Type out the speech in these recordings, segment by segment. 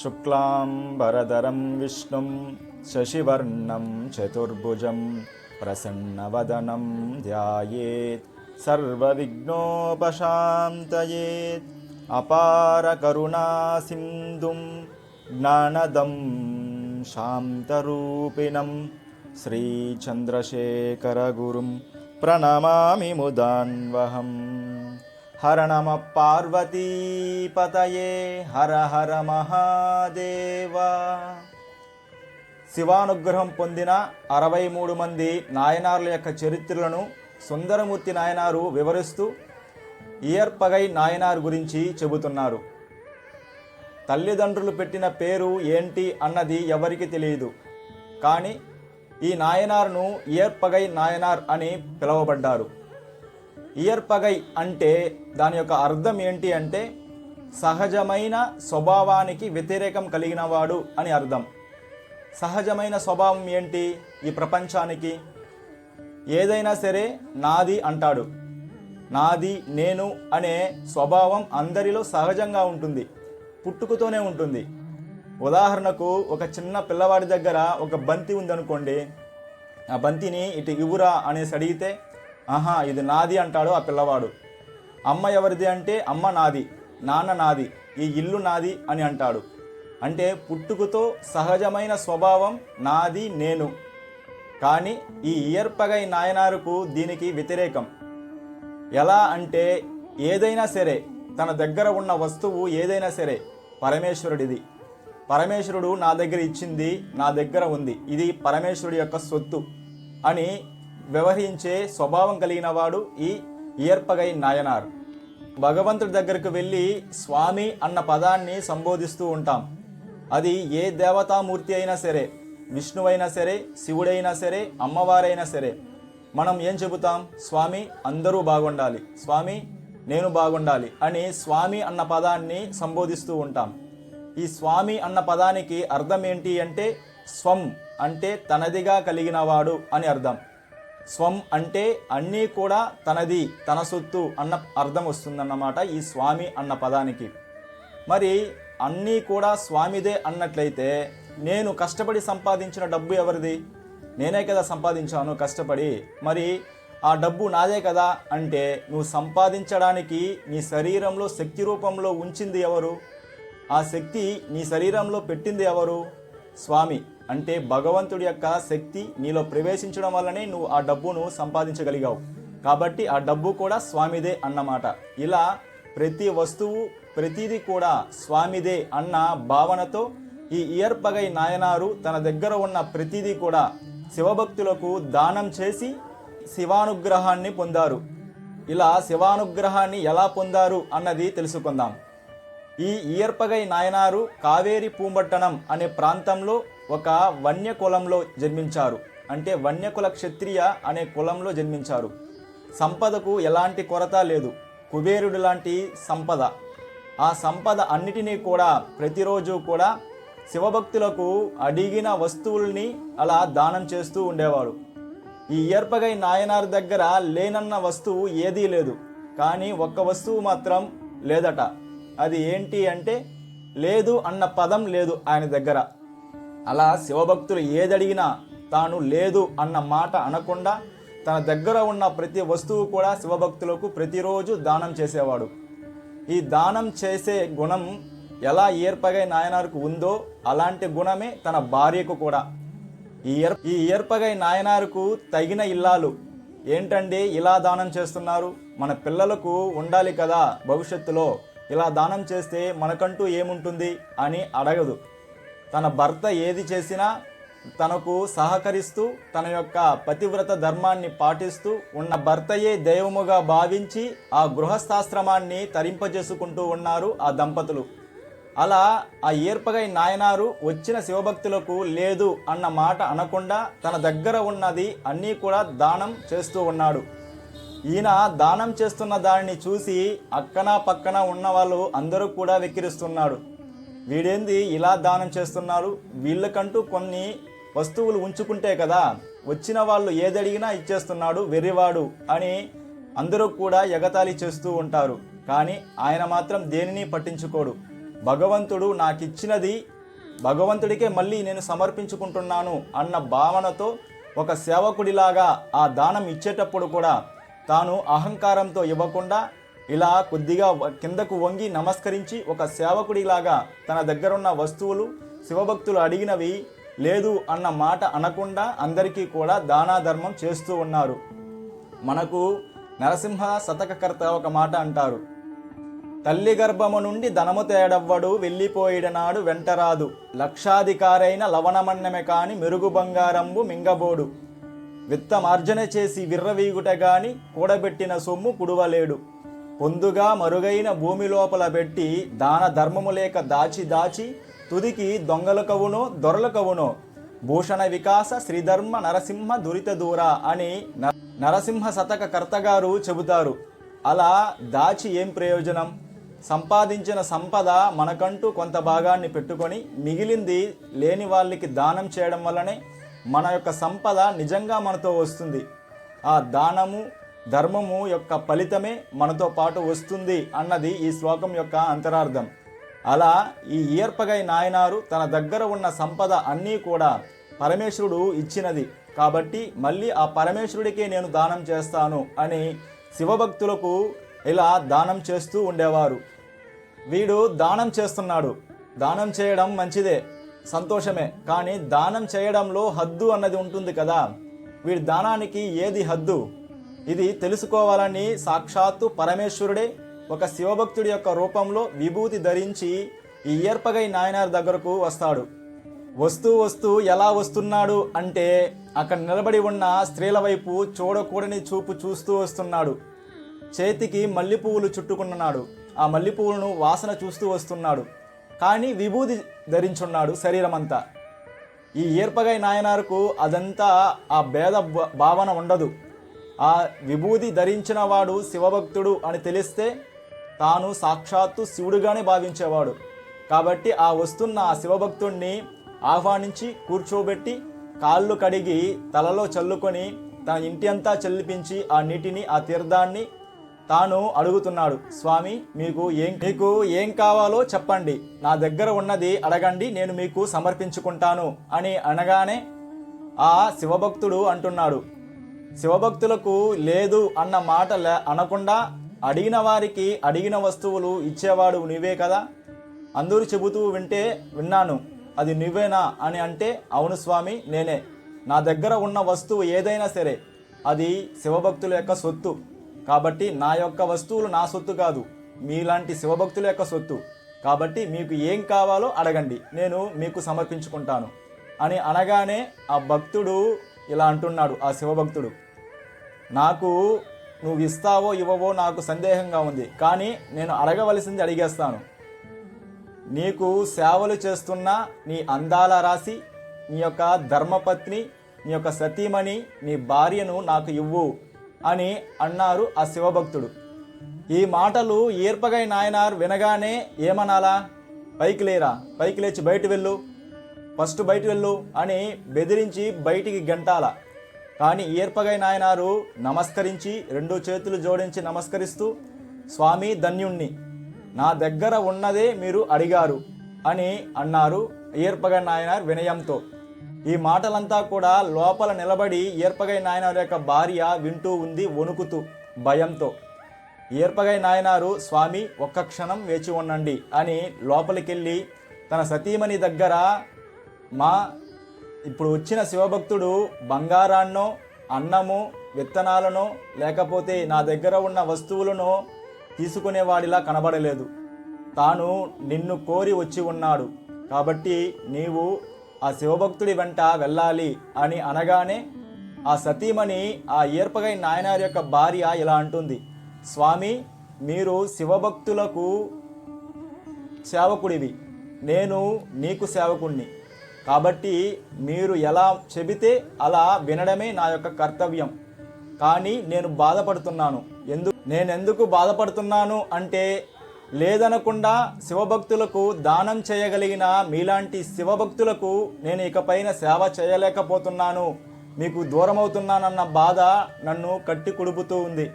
शुक्लाम्बरधरं विष्णुं शशिवर्णं चतुर्भुजं प्रसन्नवदनं ध्यायेत् सर्वविघ्नोपशान्तयेत् अपारकरुणासिन्धुं ज्ञानदं शान्तरूपिणं श्रीचन्द्रशेखरगुरुं प्रणमामि मुदान्वहम् హర నమ పార్వతీపతయే హర హర మహాదేవ శివానుగ్రహం పొందిన అరవై మూడు మంది నాయనార్ల యొక్క చరిత్రలను సుందరమూర్తి నాయనారు వివరిస్తూ ఇయర్పగై నాయనార్ గురించి చెబుతున్నారు. తల్లిదండ్రులు పెట్టిన పేరు ఏంటి అన్నది ఎవరికి తెలియదు. కానీ ఈ నాయనార్ను ఇయర్పగై నాయనార్ అని పిలువబడ్డారు. ఇయర్పగై అంటే దాని యొక్క అర్థం ఏంటి అంటే సహజమైన స్వభావానికి వ్యతిరేకం కలిగిన వాడు అని అర్థం. సహజమైన స్వభావం ఏంటి ఈ ప్రపంచానికి? ఏదైనా సరే నాది అంటాడు. నాది నేను అనే స్వభావం అందరిలో సహజంగా ఉంటుంది. పుట్టుకతోనే ఉంటుంది. ఉదాహరణకు ఒక చిన్న పిల్లవాడి దగ్గర ఒక బంతి ఉందనుకోండి. ఆ బంతిని ఇటు ఇవ్వురా అనేసి అడిగితే ఆహా ఇది నాది అంటాడు ఆ పిల్లవాడు. అమ్మ ఎవరిది అంటే అమ్మ నాది నాన్న నాది ఈ ఇల్లు నాది అని అంటాడు. అంటే పుట్టుకతో సహజమైన స్వభావం నాది నేను. కానీ ఈ ఇయర్పగై నాయనారుకు దీనికి వ్యతిరేకం. ఎలా అంటే ఏదైనా సరే తన దగ్గర ఉన్న వస్తువు ఏదైనా సరే పరమేశ్వరుడిది. పరమేశ్వరుడు నా దగ్గర ఇచ్చింది నా దగ్గర ఉంది. ఇది పరమేశ్వరుడి యొక్క సొత్తు అని వ్యవహరించే స్వభావం కలిగిన వాడు ఈ ఇయర్పగై నాయనార్. భగవంతుడి దగ్గరకు వెళ్ళి స్వామి అన్న పదాన్ని సంబోధిస్తూ ఉంటాం. అది ఏ దేవతామూర్తి అయినా సరే విష్ణువైనా సరే శివుడైనా సరే అమ్మవారైనా సరే. మనం ఏం చెబుతాం? స్వామి అందరూ బాగుండాలి. స్వామి నేను బాగుండాలి అని స్వామి అన్న పదాన్ని సంబోధిస్తూ ఉంటాం. ఈ స్వామి అన్న పదానికి అర్థం ఏంటి అంటే స్వం అంటే తనదిగా కలిగినవాడు అని అర్థం. స్వం అంటే అన్నీ కూడా తనది తన సొత్తు అన్న అర్థం వస్తుందన్నమాట ఈ స్వామి అన్న పదానికి. మరి అన్నీ కూడా స్వామిదే అన్నట్లయితే నేను కష్టపడి సంపాదించిన డబ్బు ఎవరిది? నేనే కదా సంపాదించాను కష్టపడి. మరి ఆ డబ్బు నాదే కదా అంటే నువ్వు సంపాదించడానికి నీ శరీరంలో శక్తి రూపంలో ఉంచింది ఎవరు? ఆ శక్తి నీ శరీరంలో పెట్టింది ఎవరు? స్వామి. అంటే భగవంతుడి యొక్క శక్తి నీలో ప్రవేశించడం వల్లనే నువ్వు ఆ డబ్బును సంపాదించగలిగావు. కాబట్టి ఆ డబ్బు కూడా స్వామిదే అన్నమాట. ఇలా ప్రతి వస్తువు ప్రతిదీ కూడా స్వామిదే అన్న భావనతో ఈ ఇయర్పగై నాయనారు తన దగ్గర ఉన్న ప్రతిదీ కూడా శివభక్తులకు దానం చేసి శివానుగ్రహాన్ని పొందారు. ఇలా శివానుగ్రహాన్ని ఎలా పొందారు అన్నది తెలుసుకుందాం. ఈ ఇయర్పగై నాయనారు కావేరి పూంబట్టణం అనే ప్రాంతంలో ఒక వన్య కులంలో జన్మించారు. అంటే వన్యకుల క్షత్రియ అనే కులంలో జన్మించారు. సంపదకు ఎలాంటి కొరత లేదు. కుబేరుడు లాంటి సంపద. ఆ సంపద అన్నిటినీ కూడా ప్రతిరోజు కూడా శివభక్తులకు అడిగిన వస్తువుల్ని అలా దానం చేస్తూ ఉండేవాడు. ఈ ఇయర్పగై నాయనార్ దగ్గర లేనన్న వస్తువు ఏదీ లేదు. కానీ ఒక్క వస్తువు మాత్రం లేదట. అది ఏంటి అంటే లేదు అన్న పదం లేదు ఆయన దగ్గర. అలా శివభక్తులు ఏదడిగినా తాను లేదు అన్న మాట అనకుండా తన దగ్గర ఉన్న ప్రతి వస్తువు కూడా శివభక్తులకు ప్రతిరోజు దానం చేసేవాడు. ఈ దానం చేసే గుణం ఎలా ఏర్పగై నాయనార్కు ఉందో అలాంటి గుణమే తన భార్యకు కూడా. ఈ ఏర్ ఈ ఏర్పగై నాయనారుకు తగిన ఇల్లాలు. ఏంటండి ఇలా దానం చేస్తున్నారు? మన పిల్లలకు ఉండాలి కదా భవిష్యత్తులో. ఇలా దానం చేస్తే మనకంటూ ఏముంటుంది? అని అడగదు. తన భర్త ఏది చేసినా తనకు సహకరిస్తూ తన యొక్క పతివ్రత ధర్మాన్ని పాటిస్తూ ఉన్న భర్తయే దైవముగా భావించి ఆ గృహస్థాశ్రమాన్ని తరింపజేసుకుంటూ ఉన్నారు ఆ దంపతులు. అలా ఆ ఏర్పగై నాయనారు వచ్చిన శివభక్తులకు లేదు అన్న మాట అనకుండా తన దగ్గర ఉన్నది అన్నీ కూడా దానం చేస్తూ ఉన్నాడు. ఈయన దానం చేస్తున్న దానిని చూసి అక్కన పక్కన ఉన్న వాళ్ళు అందరూ కూడా వెక్కిరిస్తున్నాడు. వీడేంది ఇలా దానం చేస్తున్నారు? వీళ్ళకంటూ కొన్ని వస్తువులు ఉంచుకుంటే కదా వచ్చిన వాళ్ళు ఏదడిగినా ఇచ్చేస్తున్నాడు వెర్రివాడు అని అందరూ కూడా ఎగతాళి చేస్తూ ఉంటారు. కానీ ఆయన మాత్రం దేనిని పట్టించుకోడు. భగవంతుడు నాకిచ్చినది భగవంతుడికే మళ్ళీ నేను సమర్పించుకుంటున్నాను అన్న భావనతో ఒక సేవకుడిలాగా ఆ దానం ఇచ్చేటప్పుడు కూడా తాను అహంకారంతో ఇవ్వకుండా ఇలా కొద్దిగా వ- కిందకు వంగి నమస్కరించి ఒక సేవకుడిలాగా తన దగ్గరున్న వస్తువులు శివభక్తులు అడిగినవి లేదు అన్న మాట అనకుండా అందరికీ కూడా దానా ధర్మం చేస్తూ ఉన్నారు. మనకు నరసింహ శతకకర్త ఒక మాట అంటారు. తల్లి గర్భము నుండి ధనము తేడవ్వడు వెళ్ళిపోయిడనాడు వెంటరాదు. లక్షాధికారైన లవణమన్నమె కాని మెరుగు బంగారంబు మింగబోడు. విత్తమార్జన చేసి విర్రవీగుట గాని కూడబెట్టిన సొమ్ము కుడువలేడు పొందుగా మరుగైన భూమి లోపల పెట్టి దాన ధర్మము లేక దాచి దాచి తుదికి దొంగల కవునో దొరల కవునో భూషణ వికాస శ్రీధర్మ నరసింహ దురిత దూర అని న- నరసింహ శతక కర్తగారు చెబుతారు. అలా దాచి ఏం ప్రయోజనం? సంపాదించిన సంపద మనకంటూ కొంత భాగాన్ని పెట్టుకొని మిగిలింది లేని వాళ్ళకి దానం చేయడం వల్లనే మన యొక్క సంపద నిజంగా మనతో వస్తుంది. ఆ దానము ధర్మము యొక్క ఫలితమే మనతో పాటు వస్తుంది అన్నది ఈ శ్లోకం యొక్క అంతరార్థం. అలా ఈ ఈర్పగై నాయనారు తన దగ్గర ఉన్న సంపద అన్నీ కూడా పరమేశ్వరుడు ఇచ్చినది. కాబట్టి మళ్ళీ ఆ పరమేశ్వరుడికే నేను దానం చేస్తాను అని శివభక్తులకు ఇలా దానం చేస్తూ ఉండేవారు. వీడు దానం చేస్తున్నాడు. దానం చేయడం మంచిదే సంతోషమే. కానీ దానం చేయడంలో హద్దు అన్నది ఉంటుంది కదా. వీడి దానానికి ఏది హద్దు? ఇది తెలుసుకోవాలని సాక్షాత్తు పరమేశ్వరుడే ఒక శివభక్తుడి యొక్క రూపంలో విభూతి ధరించి ఈ ఏర్పగై నాయనార్ దగ్గరకు వస్తాడు. వస్తూ వస్తూ ఎలా వస్తున్నాడు అంటే అక్కడ నిలబడి ఉన్న స్త్రీల వైపు చూడకూడని చూపు చూస్తూ వస్తున్నాడు. చేతికి మల్లెపువ్వులు చుట్టుకున్నాడు ఆ మల్లెపువ్వులను వాసన చూస్తూ వస్తున్నాడు. కానీ విభూది ధరించున్నాడు శరీరం అంతా ఈ ఏర్పగై నాయనారుకు అదంతా ఆ భేద భావన ఉండదు. ఆ విభూది ధరించిన వాడు శివభక్తుడు అని తెలిస్తే తాను సాక్షాత్తు శివుడుగానే భావించేవాడు. కాబట్టి ఆ వస్తున్న ఆ శివభక్తుణ్ణి ఆహ్వానించి కూర్చోబెట్టి కాళ్ళు కడిగి తలలో చల్లుకొని తన ఇంటి అంతా చల్లిపించి ఆ నీటిని ఆ తీర్థాన్ని తాను అడుగుతున్నాడు. స్వామి మీకు ఏం మీకు ఏం కావాలో చెప్పండి. నా దగ్గర ఉన్నది అడగండి నేను మీకు సమర్పించుకుంటాను అని అనగానే ఆ శివభక్తుడు అంటున్నాడు. శివభక్తులకు లేదు అన్న మాట లే అనకుండా అడిగిన వారికి అడిగిన వస్తువులు ఇచ్చేవాడు నీవే కదా? అందరూ చెబుతూ వింటే విన్నాను అది నువ్వేనా అని అంటే అవును స్వామి నేనే. నా దగ్గర ఉన్న వస్తువు ఏదైనా సరే అది శివభక్తుల యొక్క సొత్తు. కాబట్టి నా యొక్క వస్తువులు నా సొత్తు కాదు మీలాంటి శివభక్తుల యొక్క సొత్తు. కాబట్టి మీకు ఏం కావాలో అడగండి నేను మీకు సమర్పించుకుంటాను. అని అనగానే ఆ భక్తుడు ఇలా అంటున్నాడు ఆ శివభక్తుడు. నాకు నువ్వు ఇస్తావో ఇవ్వవో నాకు సందేహంగా ఉంది. కానీ నేను అడగవలసింది అడిగేస్తాను. నీకు సేవలు చేస్తున్న నీ అందాల రాశి నీ యొక్క ధర్మపత్ని నీ యొక్క సతీమణి నీ భార్యను నాకు ఇవ్వు అని అన్నారు ఆ శివభక్తుడు. ఈ మాటలు ఈర్పగై నాయనార్ వినగానే ఏమనాలా? పైకి లేరా? పైకి లేచి బయట వెళ్ళు. ఫస్ట్ బయట వెళ్ళు అని బెదిరించి బయటికి గంటాల. కానీ ఈర్పగై నాయనారు నమస్కరించి రెండు చేతులు జోడించి నమస్కరిస్తూ స్వామి ధన్యుణ్ణి నా దగ్గర ఉన్నదే మీరు అడిగారు అని అన్నారు ఈర్పగై నాయనార్ వినయంతో. ఈ మాటలంతా కూడా లోపల నిలబడి ఈర్పగై నాయనారు యొక్క భార్య వింటూ ఉంది వణుకుతూ భయంతో. ఈర్పగై నాయనారు స్వామి ఒక్క క్షణం వేచి ఉండండి అని లోపలికెళ్ళి తన సతీమణి దగ్గర మా ఇప్పుడు వచ్చిన శివభక్తుడు బంగారాన్నో అన్నము విత్తనాలను లేకపోతే నా దగ్గర ఉన్న వస్తువులను తీసుకునేవాడిలా కనబడలేదు. తాను నిన్ను కోరి వచ్చి ఉన్నాడు. కాబట్టి నీవు ఆ శివభక్తుడి వెంట వెళ్ళాలి అని అనగానే ఆ సతీమణి ఆ ఏర్పగై నాయనార్ యొక్క భార్య ఇలా అంటుంది. స్వామి మీరు శివభక్తులకు సేవకుడివి. నేను నీకు సేవకుణ్ణి. కాబట్టి మీరు ఎలా చెబితే అలా వినడమే నా యొక్క కర్తవ్యం. కానీ నేను బాధపడుతున్నాను. ఎందు నేను ఎందుకు బాధపడుతున్నాను అంటే లేదనకుండా శివభక్తులకు దానం చేయగలిగిన మీలాంటి శివభక్తులకు నేను ఇకపైన సేవ చేయలేకపోతున్నాను. మీకు దూరమవుతున్నానన్న బాధ నన్ను కట్టి కుడుపుతూ ఉంది.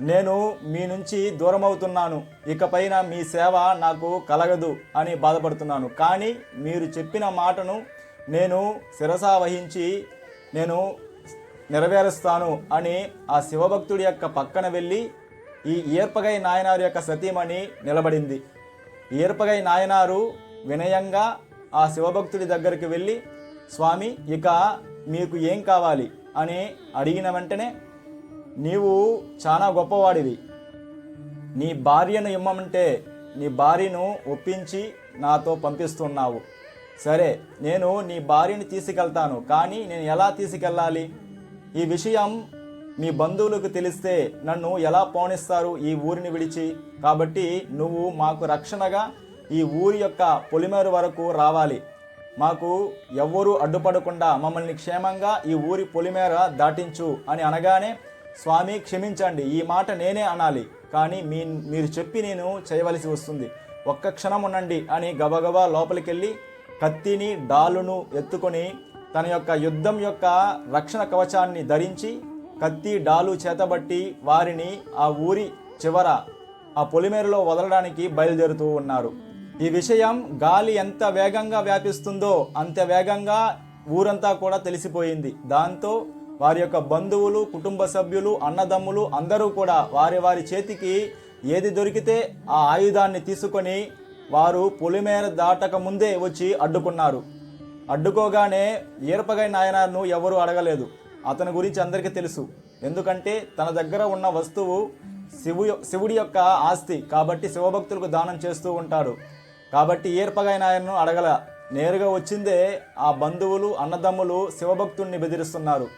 నేను మీ నుంచి దూరం అవుతున్నాను ఇకపైన మీ సేవ నాకు కలగదు అని బాధపడుతున్నాను. కానీ మీరు చెప్పిన మాటను నేను శిరసా వహించి నేను నెరవేరుస్తాను అని ఆ శివభక్తుడి యొక్క పక్కన వెళ్ళి ఈ ఏర్పగై నాయనారు యొక్క సతీమణి నిలబడింది. ఈర్పగై నాయనారు వినయంగా ఆ శివభక్తుడి దగ్గరికి వెళ్ళి స్వామి ఇక మీకు ఏం కావాలి? అని అడిగిన వెంటనే నీవు చాలా గొప్పవాడివి. నీ భార్యను ఇమ్మమంటే నీ భార్యను ఒప్పించి నాతో పంపిస్తున్నావు. సరే నేను నీ భార్యని తీసుకెళ్తాను కానీ నేను ఎలా తీసుకెళ్ళాలి? ఈ విషయం మీ బంధువులకు తెలిస్తే నన్ను ఎలా పోనిస్తారు ఈ ఊరిని విడిచి? కాబట్టి నువ్వు మాకు రక్షణగా ఈ ఊరి యొక్క పొలిమేరు వరకు రావాలి. మాకు ఎవ్వరూ అడ్డుపడకుండా మమ్మల్ని క్షేమంగా ఈ ఊరి పొలిమేర దాటించు అని అనగానే స్వామి క్షమించండి. ఈ మాట నేనే అనాలి. కానీ మీ మీరు చెప్పి నేను చేయవలసి వస్తుంది. ఒక్క క్షణం ఉండండి అని గబగబా లోపలికెళ్ళి కత్తిని డాలును ఎత్తుకొని తన యొక్క యుద్ధం యొక్క రక్షణ కవచాన్ని ధరించి కత్తి డాలు చేతబట్టి వారిని ఆ ఊరి చివర ఆ పొలిమేరలో వదలడానికి బయలుదేరుతూ ఉన్నారు. ఈ విషయం గాలి ఎంత వేగంగా వ్యాపిస్తుందో అంత వేగంగా ఊరంతా కూడా తెలిసిపోయింది. దాంతో వారి యొక్క బంధువులు కుటుంబ సభ్యులు అన్నదమ్ములు అందరూ కూడా వారి వారి చేతికి ఏది దొరికితే ఆ ఆయుధాన్ని తీసుకొని వారు పొలిమేర దాటక ముందే వచ్చి అడ్డుకున్నారు. అడ్డుకోగానే ఈరపగై నాయనార్ను ఎవరు అడగలేదు. అతని గురించి అందరికీ తెలుసు. ఎందుకంటే తన దగ్గర ఉన్న వస్తువు శివు శివుడి యొక్క ఆస్తి కాబట్టి శివభక్తులకు దానం చేస్తూ ఉంటాడు కాబట్టి ఈర్పగై నాయనను అడగల. నేరుగా వచ్చిందే ఆ బంధువులు అన్నదమ్ములు శివభక్తుడిని బెదిరిస్తున్నారు.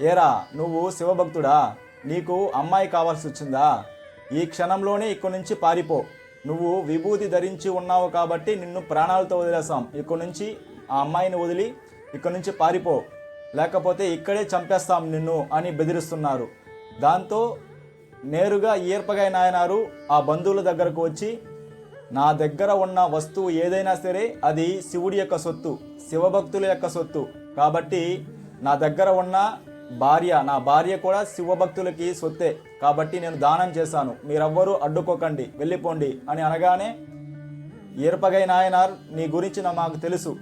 ఏరా నువ్వు శివభక్తుడా? నీకు అమ్మాయి కావాల్సి వచ్చిందా? ఈ క్షణంలోనే ఇక్కడి నుంచి పారిపో. నువ్వు విభూతి ధరించి ఉన్నావు కాబట్టి నిన్ను ప్రాణాలతో వదిలేసాం ఇక్కడి నుంచి ఆ అమ్మాయిని వదిలి ఇక్కడి నుంచి పారిపో. లేకపోతే ఇక్కడే చంపేస్తాం నిన్ను అని బెదిరిస్తున్నారు. దాంతో నేరుగా ఈర్పగై నాయనారు ఆ బంధువుల దగ్గరకు వచ్చి నా దగ్గర ఉన్న వస్తువు ఏదైనా సరే అది శివుడి యొక్క సొత్తు శివభక్తుల యొక్క సొత్తు. కాబట్టి నా దగ్గర ఉన్న భార్య నా భార్య కూడా శివభక్తులకి సొత్తే. కాబట్టి నేను దానం చేశాను. మీరెవ్వరూ అడ్డుకోకండి వెళ్ళిపోండి అని అనగానే ఈర్పగై నాయనార్ నీ గురించి మాకు తెలుసు.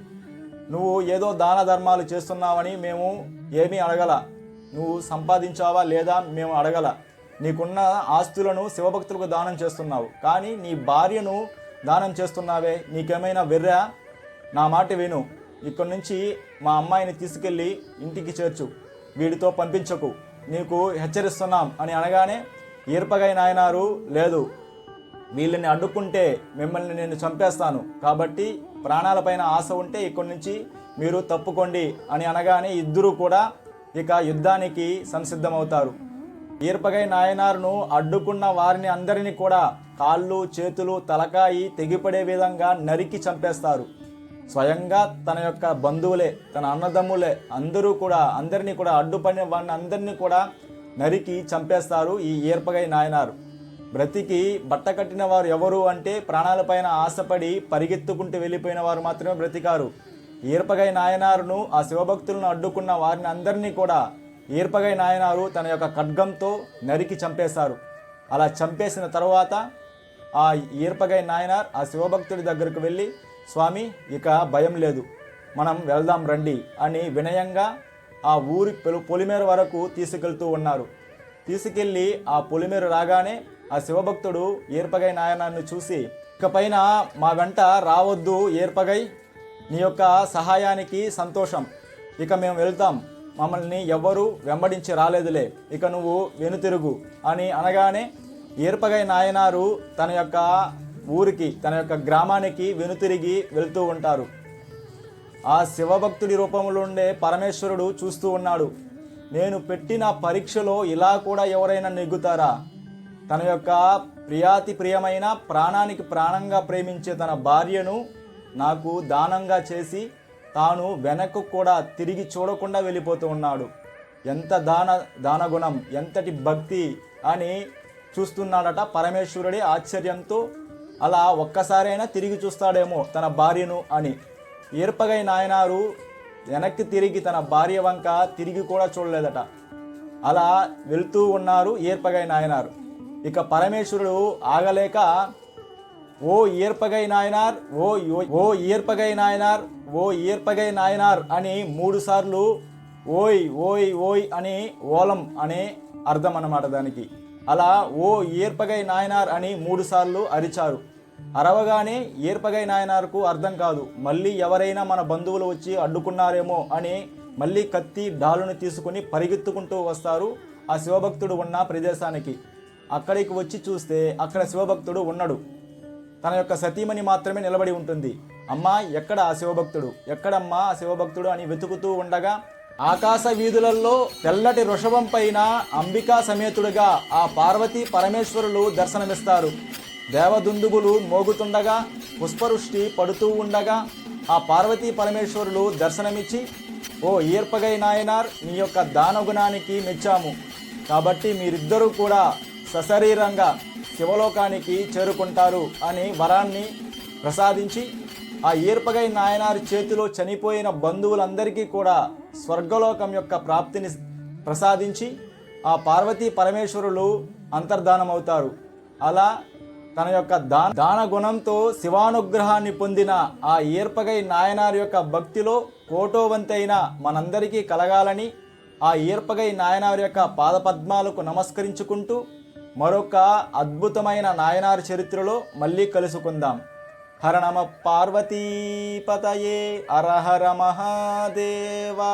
నువ్వు ఏదో దాన ధర్మాలు చేస్తున్నావని మేము ఏమీ అడగల. నువ్వు సంపాదించావా లేదా మేము అడగల. నీకున్న ఆస్తులను శివభక్తులకు దానం చేస్తున్నావు. కానీ నీ భార్యను దానం చేస్తున్నావే. నీకేమైనా వెర్రా? నా మాట విను. ఇక్కడి నుంచి మా అమ్మాయిని తీసుకెళ్ళి ఇంటికి చేర్చు. వీడితో పంపించకు. నీకు హెచ్చరిస్తున్నాం అని అనగానే ఈర్పగై నాయనారు లేదు. వీళ్ళని అడ్డుకుంటే మిమ్మల్ని నేను చంపేస్తాను. కాబట్టి ప్రాణాలపైన ఆశ ఉంటే ఇక్కడి నుంచి మీరు తప్పుకోండి అని అనగానే ఇద్దరూ కూడా ఇక యుద్ధానికి సంసిద్ధమవుతారు. ఈర్పగై నాయనారును అడ్డుకున్న వారిని అందరినీ కూడా కాళ్ళు చేతులు తలకాయి తెగిపడే విధంగా నరికి చంపేస్తారు. స్వయంగా తన యొక్క బంధువులే తన అన్నదమ్ములే అందరూ కూడా అందరినీ కూడా అడ్డుపడిన వారిని అందరినీ కూడా నరికి చంపేస్తారు ఈ ఏర్పగై నాయనారు. బ్రతికి బట్ట కట్టిన వారు ఎవరు అంటే ప్రాణాలపైన ఆశపడి పరిగెత్తుకుంటూ వెళ్ళిపోయిన వారు మాత్రమే బ్రతికారు. ఈర్పగై నాయనారును ఆ శివభక్తులను అడ్డుకున్న వారిని అందరినీ కూడా ఈర్పగై నాయనారు తన యొక్క ఖడ్గంతో నరికి చంపేశారు. అలా చంపేసిన తర్వాత ఆ ఈర్పగై నాయనార్ ఆ శివభక్తుడి దగ్గరకు వెళ్ళి స్వామి ఇక భయం లేదు. మనం వెళ్దాం రండి అని వినయంగా ఆ ఊరి పొలిమేర వరకు తీసుకెళ్తూ ఉన్నారు. తీసుకెళ్ళి ఆ పొలిమేరు రాగానే ఆ శివభక్తుడు ఏర్పగై నాయనాన్ని చూసి ఇకపైన మా వెంట రావద్దు ఏర్పగై. నీ యొక్క సహాయానికి సంతోషం. ఇక మేము వెళ్తాం. మమ్మల్ని ఎవ్వరూ వెంబడించి రాలేదులే. ఇక నువ్వు వెనుతిరుగు అని అనగానే ఏర్పగై నాయనారు తన యొక్క ఊరికి తన యొక్క గ్రామానికి వెనుతిరిగి వెళ్తూ ఉంటారు. ఆ శివభక్తుడి రూపంలో ఉండే పరమేశ్వరుడు చూస్తూ ఉన్నాడు. నేను పెట్టిన పరీక్షలో ఇలా కూడా ఎవరైనా నెగ్గుతారా? తన యొక్క ప్రియాతి ప్రియమైన ప్రాణానికి ప్రాణంగా ప్రేమించే తన భార్యను నాకు దానంగా చేసి తాను వెనక్కు కూడా తిరిగి చూడకుండా వెళ్ళిపోతూ ఉన్నాడు. ఎంత దాన దానగుణం ఎంతటి భక్తి అని చూస్తున్నాడట పరమేశ్వరుడి ఆశ్చర్యంతో అలా ఒక్కసారైనా తిరిగి చూస్తాడేమో తన భార్యను అని. ఏర్పగై నాయనారు వెనక్కి తిరిగి తన భార్య వంక తిరిగి కూడా చూడలేదట. అలా వెళ్తూ ఉన్నారు ఏర్పగై నాయనారు. ఇక పరమేశ్వరుడు ఆగలేక ఓ ఈర్పగై నాయనార్ ఓ ఓ ఈర్పగై నాయనార్ ఓ ఈర్పగై నాయనార్ అని మూడు సార్లు ఓయ్ ఓయ్ ఓయ్ అని ఓలం అనే అర్థం అన్నమాట దానికి. అలా ఓ ఏర్పగై నాయనార్ అని మూడుసార్లు అరిచారు. అరవగానే ఏర్పగై నాయనార్కు అర్థం కాదు మళ్ళీ ఎవరైనా మన బంధువులు వచ్చి అడ్డుకున్నారేమో అని మళ్ళీ కత్తి డాలును తీసుకుని పరిగెత్తుకుంటూ వస్తారు ఆ శివభక్తుడు ఉన్న ప్రదేశానికి. అక్కడికి వచ్చి చూస్తే అక్కడ శివభక్తుడు ఉన్నాడు. తన యొక్క సతీమణి మాత్రమే నిలబడి ఉంటుంది. అమ్మా ఎక్కడ ఆ శివభక్తుడు? ఎక్కడమ్మా ఆ శివభక్తుడు అని వెతుకుతూ ఉండగా ఆకాశ వీధులలో తెల్లటి వృషభం పైన అంబికా సమేతుడుగా ఆ పార్వతీ పరమేశ్వరులు దర్శనమిస్తారు. దేవదుందుగులు మోగుతుండగా పుష్పవృష్టి పడుతూ ఉండగా ఆ పార్వతీ పరమేశ్వరులు దర్శనమిచ్చి ఓ ఈర్పగై నాయనార్ మీ యొక్క దానగుణానికి మెచ్చాము. కాబట్టి మీరిద్దరూ కూడా సశరీరంగా శివలోకానికి చేరుకుంటారు అని వరాన్ని ప్రసాదించి ఆ ఈర్పగై నాయనారి చేతిలో చనిపోయిన బంధువులందరికీ కూడా స్వర్గలోకం యొక్క ప్రాప్తిని ప్రసాదించి ఆ పార్వతీ పరమేశ్వరులు అంతర్ధానమవుతారు. అలా తన యొక్క దా దాన గుణంతో శివానుగ్రహాన్ని పొందిన ఆ ఈర్పగై నాయనారి యొక్క భక్తిలో కోటోవంతైన మనందరికీ కలగాలని ఆ ఈర్పగై నాయనారి యొక్క పాదపద్మాలకు నమస్కరించుకుంటూ మరొక అద్భుతమైన నాయనారి చరిత్రలో మళ్ళీ కలుసుకుందాం. హర నమ పార్వతీపతయే అరహర మహాదేవా